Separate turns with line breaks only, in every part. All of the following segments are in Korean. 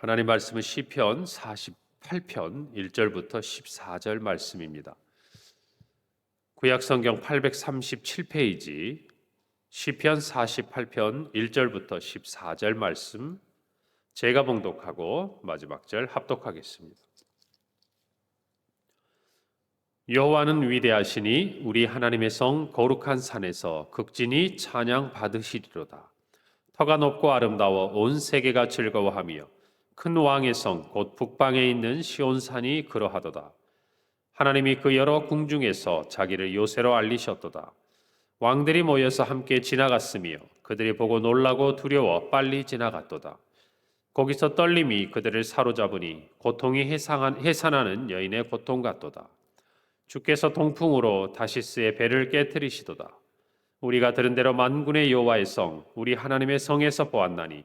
하나님 말씀은 시편 48편 1절부터 14절 말씀입니다. 구약 성경 837페이지 시편 48편 1절부터 14절 말씀 제가 봉독하고 마지막 절 합독하겠습니다. 여호와는 위대하시니 우리 하나님의 성 거룩한 산에서 극진히 찬양 받으시리로다. 터가 높고 아름다워 온 세계가 즐거워하며 큰 왕의 성 곧 북방에 있는 시온산이 그러하도다. 하나님이 그 여러 궁중에서 자기를 요새로 알리셨도다. 왕들이 모여서 함께 지나갔으며 그들이 보고 놀라고 두려워 빨리 지나갔도다. 거기서 떨림이 그들을 사로잡으니 고통이 해상한, 해산하는 여인의 고통 같도다. 주께서 동풍으로 다시스의 배를 깨뜨리시도다. 우리가 들은 대로 만군의 여호와의 성, 우리 하나님의 성에서 보았나니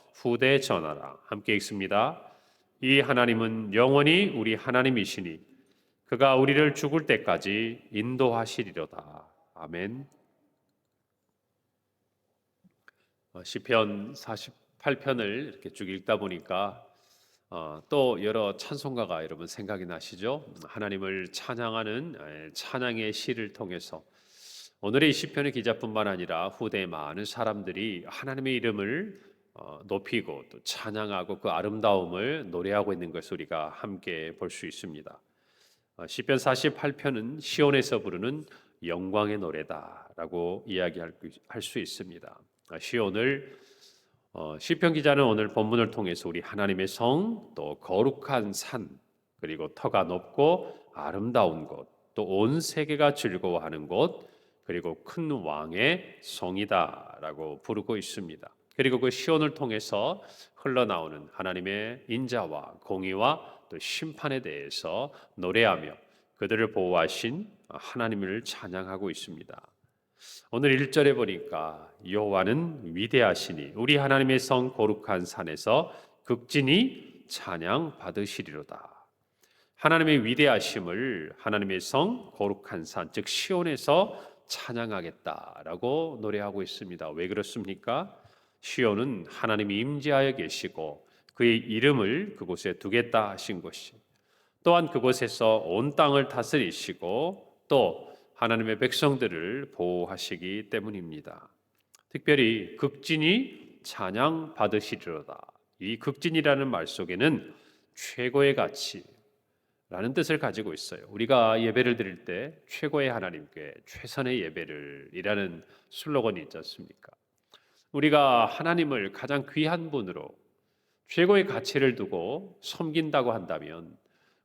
후대에 전하라. 함께 읽습니다. 이 하나님은 영원히 우리 하나님이시니 그가 우리를 죽을 때까지 인도하시리로다. 아멘. 어, 시편 48편을 이렇게 쭉 읽다 보니까 어, 또 여러 찬송가가 여러분 생각이 나시죠? 하나님을 찬양하는 찬양의 시를 통해서 오늘의 시편의 기자뿐만 아니라 후대의 많은 사람들이 하나님의 이름을 어, 높이고 또 찬양하고 그 아름다움을 노래하고 있는 것을 우리가 함께 볼 수 있습니다. 어, 시편 48편은 시온에서 부르는 영광의 노래다라고 이야기할 수 있습니다. 어, 시온을 시편 기자는 오늘 본문을 통해서 우리 하나님의 성, 또 거룩한 산, 그리고 터가 높고 아름다운 곳, 또 온 세계가 즐거워하는 곳, 그리고 큰 왕의 성이다라고 부르고 있습니다. 그리고 그 시온을 통해서 흘러나오는 하나님의 인자와 공의와 또 심판에 대해서 노래하며 그들을 보호하신 하나님을 찬양하고 있습니다. 오늘 1절에 보니까 여호와는 위대하시니 우리 하나님의 성 거룩한 산에서 극진히 찬양 받으시리로다. 하나님의 위대하심을 하나님의 성 거룩한 산 즉 시온에서 찬양하겠다라고 노래하고 있습니다. 왜 그렇습니까? 시온은 하나님이 임재하여 계시고 그의 이름을 그곳에 두겠다 하신 것이 또한 그곳에서 온 땅을 다스리시고 또 하나님의 백성들을 보호하시기 때문입니다. 특별히 극진이 찬양 받으시리로다. 이 극진이라는 말 속에는 최고의 가치라는 뜻을 가지고 있어요. 우리가 예배를 드릴 때 최고의 하나님께 최선의 예배를이라는 슬로건이 있지 않습니까? 우리가 하나님을 가장 귀한 분으로 최고의 가치를 두고 섬긴다고 한다면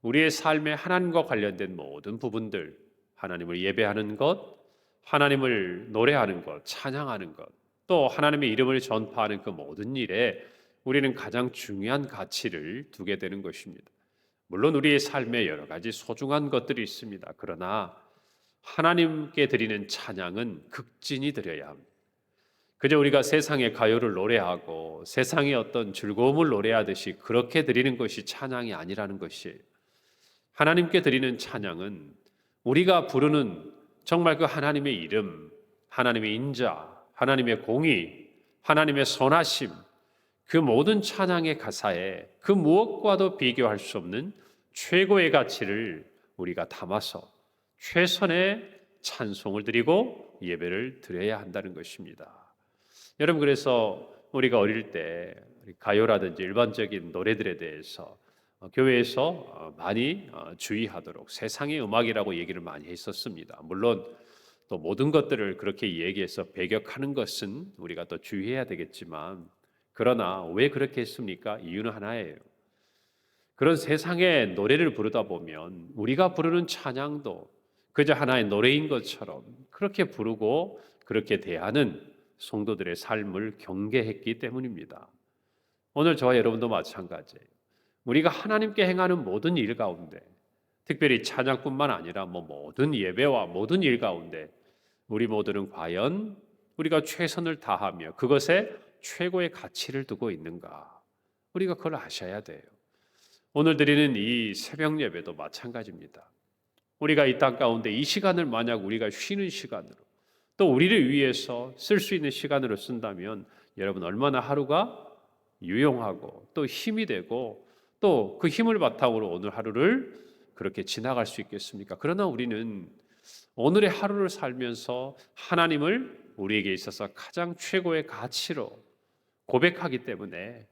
우리의 삶에 하나님과 관련된 모든 부분들, 하나님을 예배하는 것, 하나님을 노래하는 것, 찬양하는 것, 또 하나님의 이름을 전파하는 그 모든 일에 우리는 가장 중요한 가치를 두게 되는 것입니다. 물론 우리의 삶에 여러 가지 소중한 것들이 있습니다. 그러나 하나님께 드리는 찬양은 극진히 드려야 합니다. 그저 우리가 세상의 가요를 노래하고 세상의 어떤 즐거움을 노래하듯이 그렇게 드리는 것이 찬양이 아니라는 것이 하나님께 드리는 찬양은 우리가 부르는 정말 그 하나님의 이름, 하나님의 인자, 하나님의 공의, 하나님의 선하심, 그 모든 찬양의 가사에 그 무엇과도 비교할 수 없는 최고의 가치를 우리가 담아서 최선의 찬송을 드리고 예배를 드려야 한다는 것입니다. 여러분 그래서 우리가 어릴 때 가요라든지 일반적인 노래들에 대해서 어, 교회에서 어, 많이 어, 주의하도록 세상의 음악이라고 얘기를 많이 했었습니다. 물론 또 모든 것들을 그렇게 얘기해서 배격하는 것은 우리가 또 주의해야 되겠지만 그러나 왜 그렇게 했습니까? 이유는 하나예요. 그런 세상의 노래를 부르다 보면 우리가 부르는 찬양도 그저 하나의 노래인 것처럼 그렇게 부르고 그렇게 대하는 성도들의 삶을 경계했기 때문입니다. 오늘 저와 여러분도 마찬가지예요. 우리가 하나님께 행하는 모든 일 가운데 특별히 찬양뿐만 아니라 뭐 모든 예배와 모든 일 가운데 우리 모두는 과연 우리가 최선을 다하며 그것에 최고의 가치를 두고 있는가? 우리가 그걸 아셔야 돼요. 오늘 드리는 이 새벽 예배도 마찬가지입니다. 우리가 이 땅 가운데 이 시간을 만약 우리가 쉬는 시간으로 또 우리를 위해서 쓸 수 있는 시간으로 쓴다면 여러분 얼마나 하루가 유용하고 또 힘이 되고 또 그 힘을 바탕으로 오늘 하루를 그렇게 지나갈 수 있겠습니까? 그러나 우리는 오늘의 하루를 살면서 하나님을 우리에게 있어서 가장 최고의 가치로 고백하기 때문에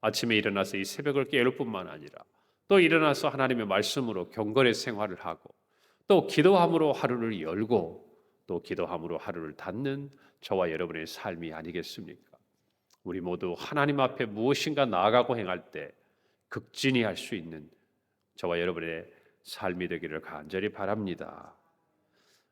아침에 일어나서 이 새벽을 깨울 뿐만 아니라 또 일어나서 하나님의 말씀으로 경건의 생활을 하고 또 기도함으로 하루를 열고 또 기도함으로 하루를 닫는 저와 여러분의 삶이 아니겠습니까? 우리 모두 하나님 앞에 무엇인가 나아가고 행할 때 극진히 할 수 있는 저와 여러분의 삶이 되기를 간절히 바랍니다.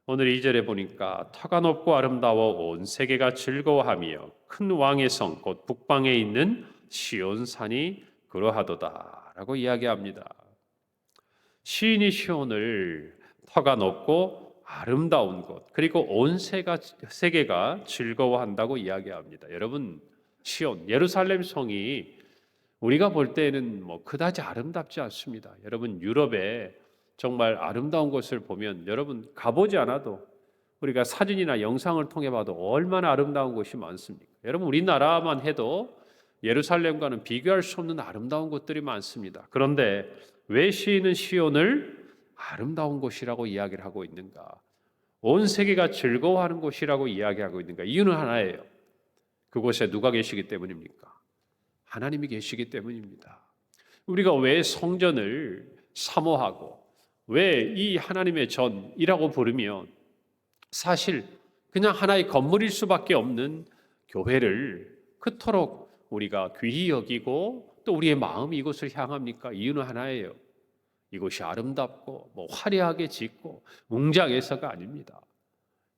오늘 이절에 보니까 터가 높고 아름다워 온 세계가 즐거워하며 큰 왕의 성 곧 북방에 있는 시온산이 그러하도다라고 이야기합니다. 시인이 시온을 터가 높고 아름다운 곳 그리고 온 세가, 세계가 즐거워한다고 이야기합니다. 여러분 시온 예루살렘 성이 우리가 볼 때는 뭐 그다지 아름답지 않습니다. 여러분 유럽에 정말 아름다운 곳을 보면 여러분 가보지 않아도 우리가 사진이나 영상을 통해 봐도 얼마나 아름다운 곳이 많습니까? 여러분 우리나라만 해도 예루살렘과는 비교할 수 없는 아름다운 곳들이 많습니다. 그런데 왜 시인은 시온을 아름다운 곳이라고 이야기를 하고 있는가? 온 세계가 즐거워하는 곳이라고 이야기하고 있는가? 이유는 하나예요. 그곳에 누가 계시기 때문입니까? 하나님이 계시기 때문입니다. 우리가 왜 성전을 사모하고 왜 이 하나님의 전이라고 부르면 사실 그냥 하나의 건물일 수밖에 없는 교회를 그토록 우리가 귀히 여기고 또 우리의 마음이 이곳을 향합니까? 이유는 하나예요. 이곳이 아름답고 뭐 화려하게 짓고 웅장해서가 아닙니다.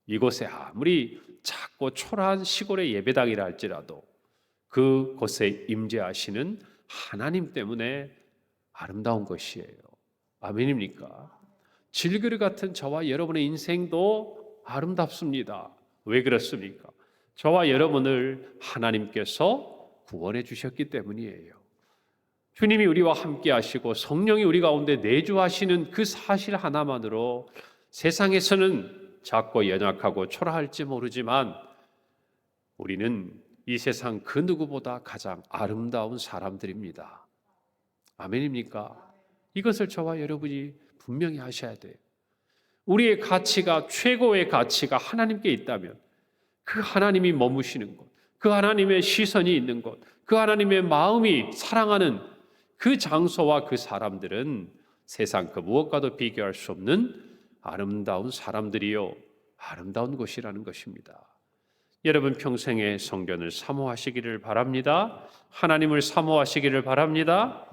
이곳에 아무리 작고 초라한 시골의 예배당이라 할지라도 그곳에 임재하시는 하나님 때문에 아름다운 것이에요. 아멘입니까? 질그릇 같은 저와 여러분의 인생도 아름답습니다. 왜 그렇습니까? 저와 여러분을 하나님께서 구원해 주셨기 때문이에요. 주님이 우리와 함께 하시고 성령이 우리 가운데 내주하시는 그 사실 하나만으로 세상에서는 작고 연약하고 초라할지 모르지만 우리는 이 세상 그 누구보다 가장 아름다운 사람들입니다. 아멘입니까? 이것을 저와 여러분이 분명히 하셔야 돼요. 우리의 가치가 최고의 가치가 하나님께 있다면 그 하나님이 머무시는 곳, 그 하나님의 시선이 있는 곳, 그 하나님의 마음이 사랑하는 그 장소와 그 사람들은 세상 그 무엇과도 비교할 수 없는 아름다운 사람들이요. 아름다운 곳이라는 것입니다. 여러분 평생에 성전을 사모하시기를 바랍니다. 하나님을 사모하시기를 바랍니다.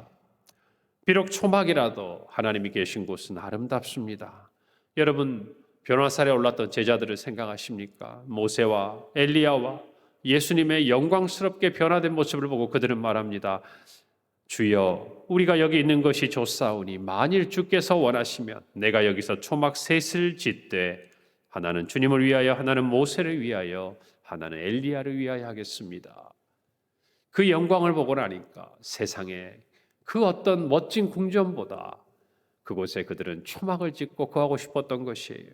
비록 초막이라도 하나님이 계신 곳은 아름답습니다. 여러분 변화살에 올랐던 제자들을 생각하십니까? 모세와 엘리야와 예수님의 영광스럽게 변화된 모습을 보고 그들은 말합니다. 주여, 우리가 여기 있는 것이 좋사오니 만일 주께서 원하시면 내가 여기서 초막 셋을 짓되 하나는 주님을 위하여 하나는 모세를 위하여 하나는 엘리야를 위하여 하겠습니다. 그 영광을 보고 나니까 세상에 그 어떤 멋진 궁전보다 그곳에 그들은 초막을 짓고 거하고 싶었던 것이에요.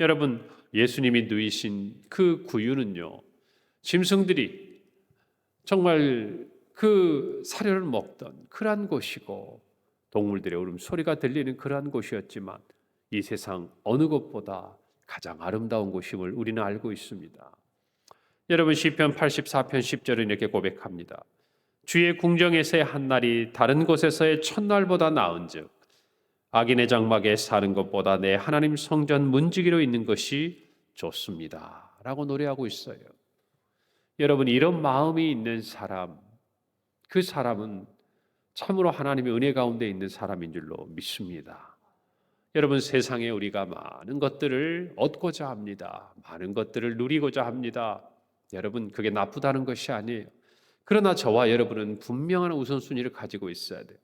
여러분, 예수님이 누이신 그 구유는요, 짐승들이 정말 그 사료를 먹던 그러한 곳이고 동물들의 울음소리가 들리는 그러한 곳이었지만 이 세상 어느 곳보다 가장 아름다운 곳임을 우리는 알고 있습니다. 여러분 시편 84편 10절은 이렇게 고백합니다. 주의 궁정에서의 한 날이 다른 곳에서의 첫날보다 나은즉 악인의 장막에 사는 것보다 내 하나님 성전 문지기로 있는 것이 좋습니다라고 노래하고 있어요. 여러분 이런 마음이 있는 사람 그 사람은 참으로 하나님의 은혜 가운데 있는 사람인 줄로 믿습니다. 여러분 세상에 우리가 많은 것들을 얻고자 합니다. 많은 것들을 누리고자 합니다. 여러분 그게 나쁘다는 것이 아니에요. 그러나 저와 여러분은 분명한 우선순위를 가지고 있어야 돼요.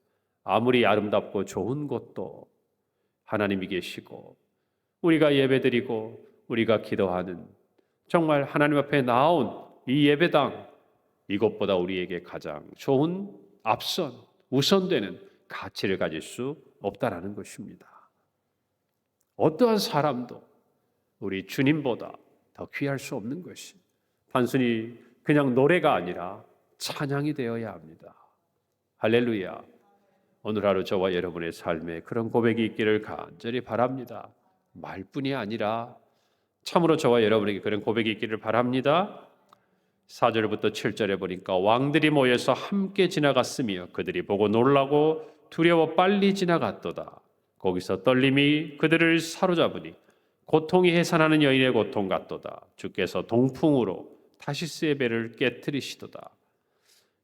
아무리 아름답고 좋은 곳도 하나님이 계시고 우리가 예배드리고 우리가 기도하는 정말 하나님 앞에 나온 이 예배당 이것보다 우리에게 가장 좋은 앞선 우선되는 가치를 가질 수 없다라는 것입니다. 어떠한 사람도 우리 주님보다 더 귀할 수 없는 것이 단순히 그냥 노래가 아니라 찬양이 되어야 합니다. 할렐루야. 오늘 하루 저와 여러분의 삶에 그런 고백이 있기를 간절히 바랍니다. 말뿐이 아니라 참으로 저와 여러분에게 그런 고백이 있기를 바랍니다. 4절부터 7절에 보니까 왕들이 모여서 함께 지나갔으며 그들이 보고 놀라고 두려워 빨리 지나갔도다. 거기서 떨림이 그들을 사로잡으니 고통이 해산하는 여인의 고통 같도다. 주께서 동풍으로 타시스의 배를 깨뜨리시도다.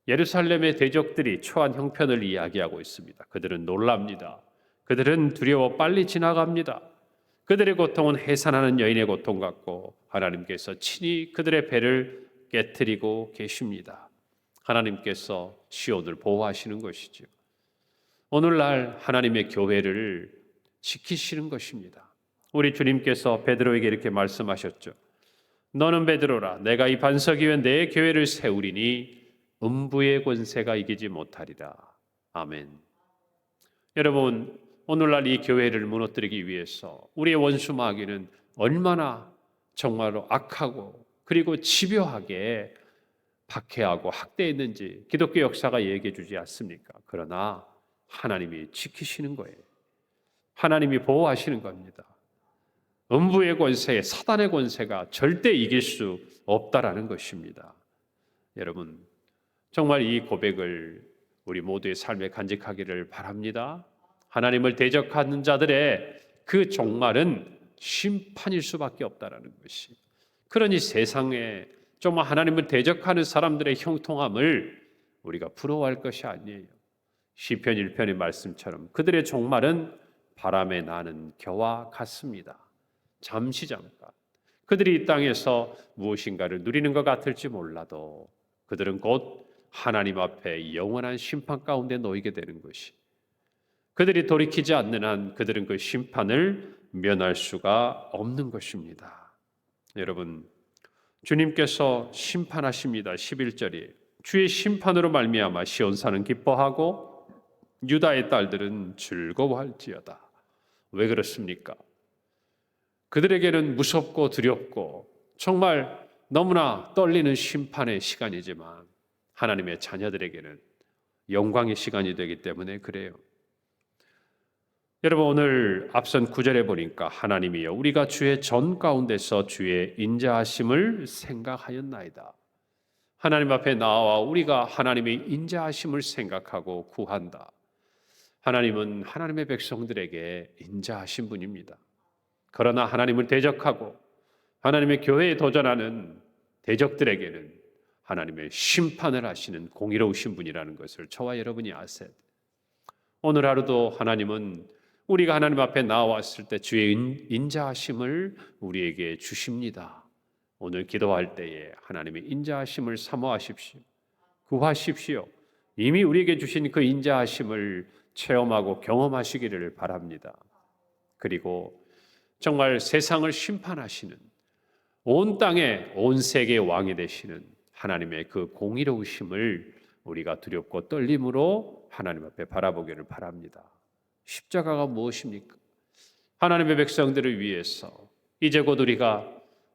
예루살렘의 대적들이 초한 형편을 이야기하고 있습니다. 그들은 놀랍니다. 그들은 두려워 빨리 지나갑니다. 그들의 고통은 해산하는 여인의 고통 같고 하나님께서 친히 그들의 배를 깨뜨리고 계십니다. 하나님께서 시온을 보호하시는 것이죠. 오늘날 하나님의 교회를 지키시는 것입니다. 우리 주님께서 베드로에게 이렇게 말씀하셨죠. 너는 베드로라 내가 이 반석 위에 내 교회를 세우리니 음부의 권세가 이기지 못하리라. 아멘. 여러분 오늘날 이 교회를 무너뜨리기 위해서 우리의 원수 마귀는 얼마나 정말로 악하고 그리고 집요하게 박해하고 학대했는지 기독교 역사가 얘기해 주지 않습니까? 그러나 하나님이 지키시는 거예요. 하나님이 보호하시는 겁니다. 음부의 권세, 사단의 권세가 절대 이길 수 없다라는 것입니다. 여러분, 정말 이 고백을 우리 모두의 삶에 간직하기를 바랍니다. 하나님을 대적하는 자들의 그 종말은 심판일 수밖에 없다라는 것이. 그러니 세상에 정말 하나님을 대적하는 사람들의 형통함을 우리가 부러워할 것이 아니에요. 시편 1편의 말씀처럼 그들의 종말은 바람에 나는 겨와 같습니다. 잠시 잠깐 그들이 이 땅에서 무엇인가를 누리는 것 같을지 몰라도 그들은 곧 하나님 앞에 영원한 심판 가운데 놓이게 되는 것이 그들이 돌이키지 않는 한 그들은 그 심판을 면할 수가 없는 것입니다. 여러분 주님께서 심판하십니다. 11절이 주의 심판으로 말미암아 시온 산은 기뻐하고 유다의 딸들은 즐거워할지어다. 왜 그렇습니까? 그들에게는 무섭고 두렵고 정말 너무나 떨리는 심판의 시간이지만 하나님의 자녀들에게는 영광의 시간이 되기 때문에 그래요. 여러분 오늘 앞선 구절에 보니까 하나님이여 우리가 주의 전 가운데서 주의 인자하심을 생각하였나이다. 하나님 앞에 나와 우리가 하나님의 인자하심을 생각하고 구한다. 하나님은 하나님의 백성들에게 인자하신 분입니다. 그러나 하나님을 대적하고 하나님의 교회에 도전하는 대적들에게는 하나님의 심판을 하시는 공의로우신 분이라는 것을 저와 여러분이 아세요. 오늘 하루도 하나님은 우리가 하나님 앞에 나왔을 때 주의 인자하심을 우리에게 주십니다. 오늘 기도할 때에 하나님의 인자하심을 사모하십시오. 구하십시오. 이미 우리에게 주신 그 인자하심을 체험하고 경험하시기를 바랍니다. 그리고 정말 세상을 심판하시는 온 땅의 온 세계의 왕이 되시는 하나님의 그 공의로우심을 우리가 두렵고 떨림으로 하나님 앞에 바라보기를 바랍니다. 십자가가 무엇입니까? 하나님의 백성들을 위해서 이제 곧 우리가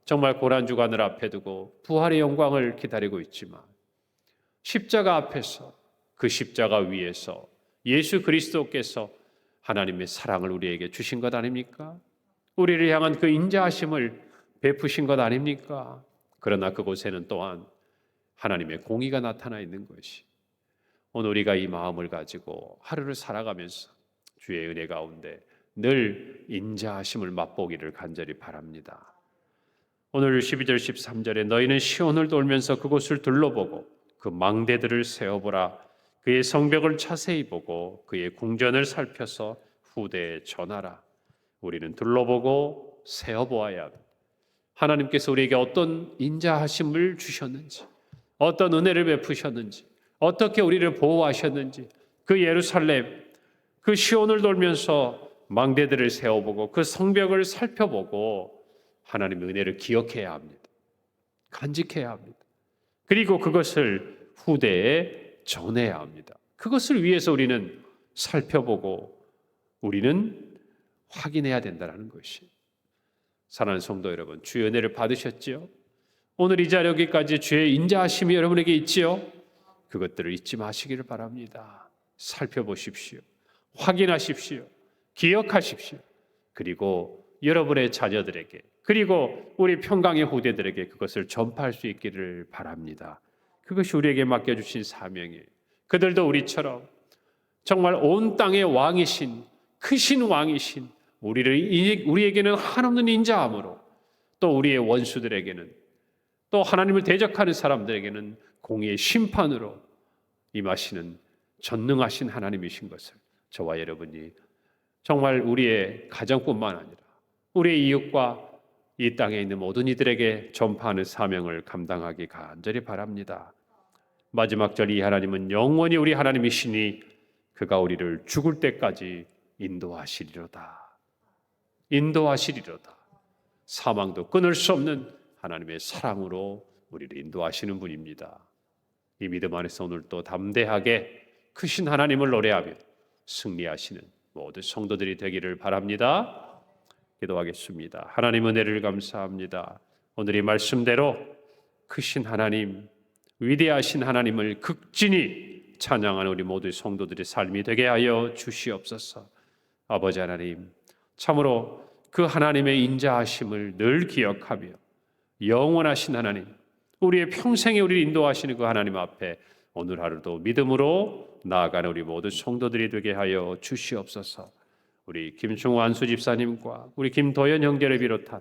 정말 고난 주간을 앞에 두고 부활의 영광을 기다리고 있지만 십자가 앞에서 그 십자가 위에서 예수 그리스도께서 하나님의 사랑을 우리에게 주신 것 아닙니까? 우리를 향한 그 인자하심을 베푸신 것 아닙니까? 그러나 그곳에는 또한 하나님의 공의가 나타나 있는 것이 오늘 우리가 이 마음을 가지고 하루를 살아가면서 주의 은혜 가운데 늘 인자하심을 맛보기를 간절히 바랍니다. 오늘 12절 13절에 너희는 시온을 돌면서 그곳을 둘러보고 그 망대들을 세어보라 그의 성벽을 자세히 보고 그의 궁전을 살펴서 후대에 전하라. 우리는 둘러보고 세어보아야. 하나님께서 우리에게 어떤 인자하심을 주셨는지, 어떤 은혜를 베푸셨는지, 어떻게 우리를 보호하셨는지, 그 예루살렘, 그 시온을 돌면서 망대들을 세워보고 그 성벽을 살펴보고 하나님의 은혜를 기억해야 합니다. 간직해야 합니다. 그리고 그것을 후대에 전해야 합니다. 그것을 위해서 우리는 살펴보고 우리는 확인해야 된다는 것이. 사랑하는 성도 여러분, 주의 은혜를 받으셨지요? 오늘 이 자리 여기까지 주의 인자하심이 여러분에게 있지요? 그것들을 잊지 마시기를 바랍니다. 살펴보십시오. 확인하십시오. 기억하십시오. 그리고 여러분의 자녀들에게 그리고 우리 평강의 후대들에게 그것을 전파할 수 있기를 바랍니다. 그것이 우리에게 맡겨주신 사명이에요. 그들도 우리처럼 정말 온 땅의 왕이신 크신 왕이신 우리를 우리에게는 한없는 인자함으로 또 우리의 원수들에게는 또 하나님을 대적하는 사람들에게는 공의의 심판으로 임하시는 전능하신 하나님이신 것을 저와 여러분이 정말 우리의 가정뿐만 아니라 우리의 이웃과 이 땅에 있는 모든 이들에게 전파하는 사명을 감당하기 간절히 바랍니다. 마지막 절 이 하나님은 영원히 우리 하나님이시니 그가 우리를 죽을 때까지 인도하시리로다. 인도하시리로다. 사망도 끊을 수 없는 하나님의 사랑으로 우리를 인도하시는 분입니다. 이 믿음 안에서 오늘 또 담대하게 크신 하나님을 노래하며 승리하시는 모든 성도들이 되기를 바랍니다. 기도하겠습니다. 하나님 은혜를 감사합니다. 오늘 이 말씀대로 크신 하나님, 위대하신 하나님을 극진히 찬양하는 우리 모두 성도들의 삶이 되게 하여 주시옵소서. 아버지 하나님, 참으로 그 하나님의 인자하심을 늘 기억하며 영원하신 하나님, 우리의 평생에 우리를 인도하시는 그 하나님 앞에 오늘 하루도 믿음으로 나아가는 우리 모든 성도들이 되게 하여 주시옵소서. 우리 김충호 안수 집사님과 우리 김도현 형제를 비롯한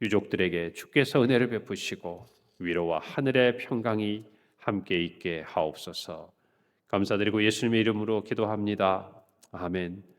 유족들에게 주께서 은혜를 베푸시고 위로와 하늘의 평강이 함께 있게 하옵소서. 감사드리고 예수님의 이름으로 기도합니다. 아멘.